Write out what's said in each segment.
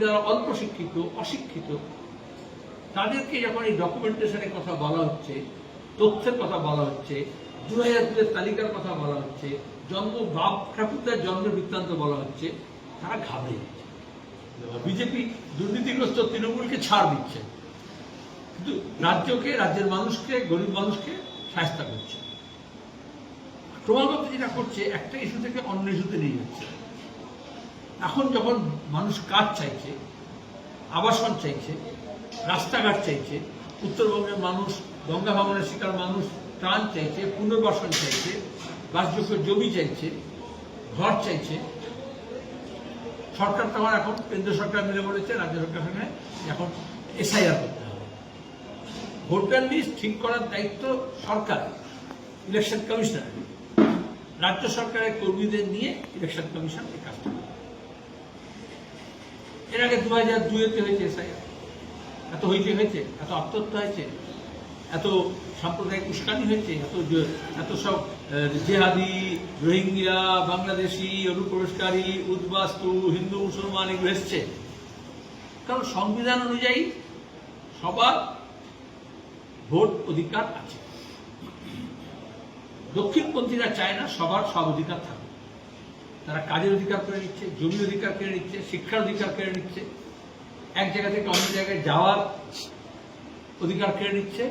যারা অল্প শিক্ষিত, অশিক্ষিত, তাদেরকে যখন এই ডকুমেন্টেশনের কথা বলা হচ্ছে, তথ্যের কথা বলা হচ্ছে দু হাজার দুয়ের তালিকার কথা বলা হচ্ছে, জন্ম, বাপ ঠাকুরদার জন্মের বৃত্তান্ত বলা হচ্ছে, তারা ঘাবড়ে যাচ্ছে। বিজেপি দুর্নীতিগ্রস্ত তৃণমূলকে ছাড় দিচ্ছে। কিন্তু রাজ্যকে, রাজ্যের মানুষকে, গরিব মানুষকে সাহায্য করছে। ক্রমাগত যেটা করছে, একটা ইস্যু থেকে অন্য ইস্যুতে নিয়ে যাচ্ছে। এখন যখন মানুষ কাজ চাইছে, আবাসন চাইছে, রাস্তাঘাট চাইছে, উত্তরবঙ্গের মানুষ, গঙ্গা ভাঙনের শিকার মানুষ ত্রাণ চাইছে, পুনর্বাসন চাইছে বাসযোগ্য জমি চাইছে, ঘর চাইছে, সরকার তখন এখন, কেন্দ্র সরকার মিলে বলেছে, রাজ্য সরকার এখন এসআইআর করতে হবে ভোটার লিস্ট ঠিক করার দায়িত্ব সরকার ইলেকশন কমিশনার রাজ্য সরকারের কর্মীদের নিয়ে ইলেকশন কমিশন এই কাজটা। এর আগে দু হাজার দুয়েতে হয়েছে এত হইতে হয়েছে, এত আত্মহত্যা হয়েছে, এত সাম্প্রদায়িক উস্কানি হয়েছে, এত এত সব জেহাদি রোহিঙ্গা বাংলাদেশি, অনুপ্রবেশকারী, উদ্বাস্তু, হিন্দু, মুসলমান এগুলো এসছে। কারণ সংবিধান অনুযায়ী সবার ভোট অধিকার আছে। দক্ষিণপন্থীরা চায় না সবার সব অধিকার থাকুক। তারা কাজের অধিকার করে নিচ্ছে জমি অধিকার কেড়ে নিচ্ছে, শিক্ষার অধিকার কেড়ে নিচ্ছে। এক জায়গা থেকে অন্য জায়গায় যাওয়ার অধিকার কেড়ে নিচ্ছে।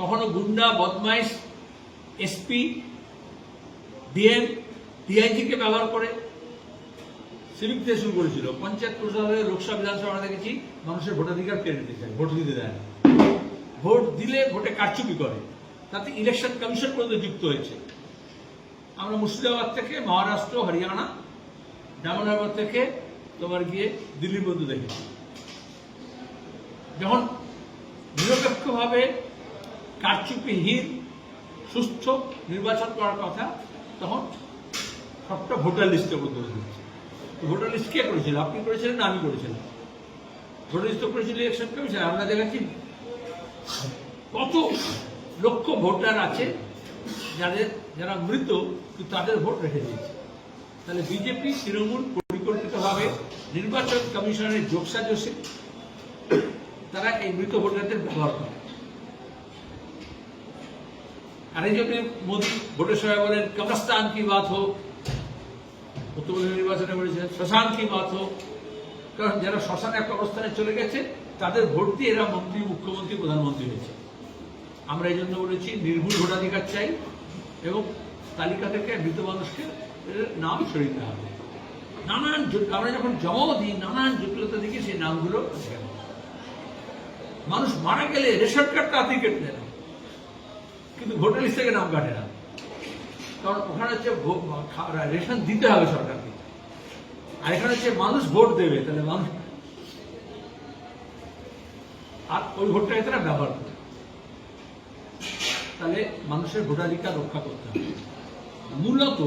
কখনো গুন্ডা, বদমাইশ, এসপি, ডিএম, ডিআইজিকে ব্যবহার করে সিভিক থেকে শুরু করেছিল। পঞ্চায়েত প্রশাসনে লোকসভা বিধানসভা দেখেছি, মানুষের ভোটাধিকার কেড়ে নিতে চায়, ভোট দিতে দেয় না। ভোট দিলে ভোটে কারচুপি করে। তাতে ইলেকশন কমিশন পর্যন্ত যুক্ত হয়েছে। আমরা মুর্শিদাবাদ থেকে, মহারাষ্ট্র, হরিয়ানা জামানগর থেকে তোমার গিয়ে দিল্লি পর্যন্ত দেখেছি। যখন নিরপেক্ষভাবে কারচুপিহীন সুস্থ নির্বাচন করার কথা, তখন সবটা ভোটার লিস্টের মধ্যে হচ্ছে ভোটার লিস্ট কে করেছিল? আপনি করেছিলেন না আমি করেছিলাম? ভোটার লিস্ট করেছিল ইলেকশন কমিশন আমরা দেখাচ্ছি কত লক্ষ ভোটার আছে যাদের যারা মৃত তাদের ভোট রেখে দিয়েছে। তাহলে বিজেপি তৃণমূল পরিকল্পিতভাবে নির্বাচন কমিশনের যোগসাজসে তারা এই মৃত ভোটারদের ব্যবহার করে। আর এই জন্য মোদী ভোটের সময় বলেন কবরস্তান কি বাত হোক উত্তরবঙ্গ নির্বাচনে বলেছেন, শ্মশান কি বাত হোক কারণ যারা শ্মশানে এক অবস্থানে চলে গেছে, তাদের ভোট দিয়ে এরা মন্ত্রী, মুখ্যমন্ত্রী, প্রধানমন্ত্রী হয়েছে। আমরা এই জন্য বলেছি, নির্ভুল ভোটাধিকার চাই। এবং তালিকা থেকে মৃত মানুষকে নাম সরিতে হবে। নানান আমরা যখন জমাও দিই, নানান জটিলতা দেখে সেই নামগুলো মানুষ মারা গেলে রেশন কার্ড তাড়াতাড়ি কেটে দেয় কিন্তু ভোটার লিস্ট থেকে নাম কাটে না। কারণ ওখানে হচ্ছে রেশন দিতে হবে সরকারকে। আর এখানে হচ্ছে মানুষ ভোট দেবে, তাহলে মানুষ আর ওই ভোটটাকে তারা ব্যবহার করে তাহলে মানুষের ভোটাধিকার রক্ষা করতে হবে। মূলত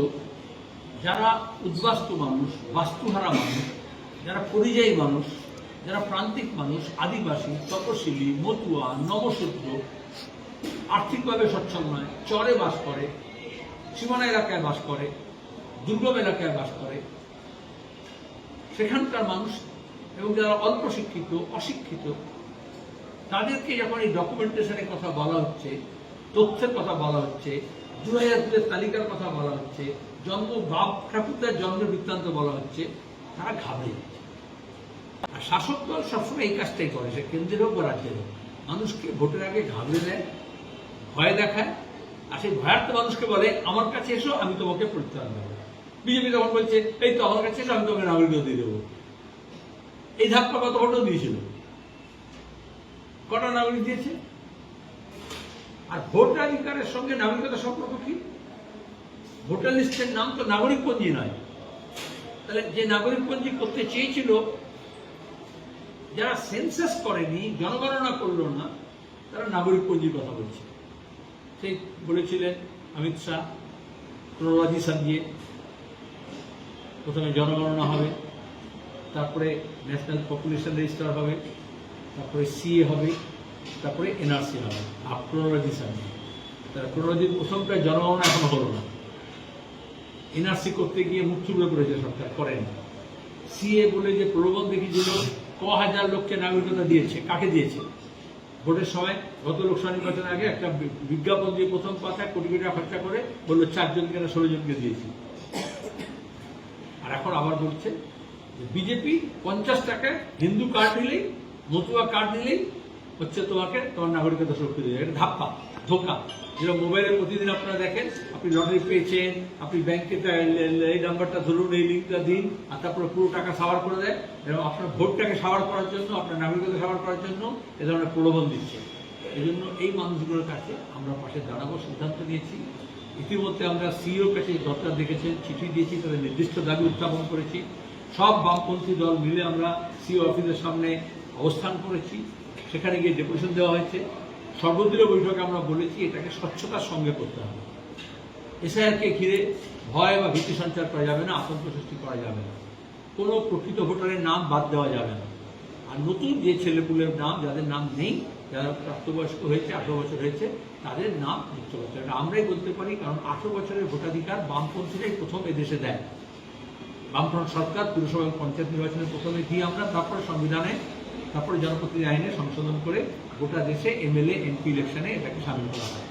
যারা উদ্বাস্তু মানুষ, বাস্তুহারা মানুষ, যারা পরিযায়ী মানুষ, যারা প্রান্তিক মানুষ, আদিবাসী, তপশিলি, মতুয়া নবসূত্র আর্থিকভাবে সচ্ছল নয়, চরে বাস করে, সীমানা এলাকায় বাস করে, দুর্গম এলাকায় বাস করে, সেখানকার মানুষ এবং যারা অল্প শিক্ষিত অশিক্ষিত, তাদেরকে যখন এই ডকুমেন্টেশনের কথা বলা হচ্ছে তথ্যের কথা বলা হচ্ছে দু তালিকার কথা বলা হচ্ছে, জন্ম বাপ ঠাকুরদার জন্মের বৃত্তান্ত বলা হচ্ছে, তারা ঘাবড়ে যাচ্ছে। আর শাসক দল সবসময় এই কাজটাই করে, সে কেন্দ্রের হোক বা রাজ্যের হোক। মানুষকে ভোটের আগে ঘাবড়ে দেয়, ভয় দেখায়, আর সেই ভয়ার্থ মানুষকে বলে, আমার কাছে এসো, আমি তোমাকে প্রত্যাহার দেবো বিজেপি তখন বলছে, এই তো আমার কাছে এসো, আমি তোমাকে নাগরিকত্ব দিয়ে দেবো। এই ধাপ্পা কত ভোটও দিয়েছিল? কটা নাগরিক দিয়েছে? আর ভোটাধিকারের সঙ্গে নাগরিকতা সম্পর্ক কি? ভোটার লিস্টের নাম তো নাগরিক পঞ্জি নয়। তাহলে যে নাগরিক পঞ্জি করতে চেয়েছিল, যারা সেন্সাস করেনি, জনগণনা করল না, তারা নাগরিক পঞ্জির কথা বলছে সেই বলেছিলেন অমিত শাহ ক্রোলজি সাজিয়ে প্রথমে জনগণনা হবে, তারপরে ন্যাশনাল পপুলেশন রেজিস্টার হবে, তারপরে সিএ হবে তারপরে এনআরসি হবে। আর ক্রোনোলজি সার্ভে তারা প্রথমটা জনগণনা এখনও হলো না। এনআরসি করতে গিয়ে মুখ চুবড়ে করেছে সরকার, করেন। সিএ বলে যে প্রলোভন দেখিয়েছিল, ক হাজার লোককে নাগরিকতা দিয়েছে, কাকে দিয়েছে? ভোটের সময় গত লোকসভা নির্বাচনের আগে একটা বিজ্ঞাপন দিয়ে প্রথম কথা কোটি কোটি টাকা খরচা করে বলল চারজনকে না ষোলো জনকে দিয়েছি? আর এখন আবার বলছে বিজেপি পঞ্চাশ টাকায় হিন্দু কার্ড নিলেই, মতুয়া কার্ড নিলেই হচ্ছে তোমাকে তোমার নাগরিকতা দেবে। এটা ধাপ্পা, ধোকা। যেটা মোবাইলে প্রতিদিন আপনারা দেখেন, আপনি লটারি পেয়েছেন, আপনি ব্যাংকে এই নাম্বারটা ধরুন, এই লিঙ্কটা দিন, আর তারপরে পুরো টাকা সাবার করে দেয়। এবং আপনার ভোটটাকে সাবার করার জন্য, আপনার নাগরিকতা সাবার করার জন্য এ ধরনের প্রলোভন দিচ্ছে। এই জন্য এই মানুষগুলোর কাছে আমরা পাশে দাঁড়াবো, সিদ্ধান্ত নিয়েছি। ইতিমধ্যে আমরা সিইওর কাছে দরকার দেখেছেন, চিঠি দিয়েছি, তাদের নির্দিষ্ট দাবি উত্থাপন করেছি। সব বামপন্থী দল মিলে আমরা সিও অফিসের সামনে অবস্থান করেছি। সেখানে গিয়ে ডেপুটেশন দেওয়া হয়েছে। সর্বদলীয় বৈঠকে আমরা বলেছি, এটাকে স্বচ্ছতার সঙ্গে করতে হবে। এসআইআরকে ঘিরে ভয় বা ভীতি সঞ্চার করা যাবে না, আতঙ্ক সৃষ্টি করা যাবে না। কোনো প্রকৃত ভোটারের নাম বাদ দেওয়া যাবে না। আর নতুন যে ছেলেপুলের নাম, যাদের নাম নেই, যারা প্রাপ্তবয়স্ক হয়েছে, আঠারো বছর হয়েছে, তাদের নাম যুক্ত হবে। এটা আমরাই বলতে পারি, কারণ আঠারো বছরের ভোটাধিকার বামপন্থীরাই প্রথম এদেশে দেয়। বামফ্রন্ট সরকার, পুরসভা এবং পঞ্চায়েত নির্বাচনে প্রথমে দিয়ে আমরা, তারপরে সংবিধানে তারপরে জনপ্রতিনিধি আইনে সংশোধন করে গোটা দেশে এমএলএ এমপি ইলেকশনে এটাকে সামিল করা হয়।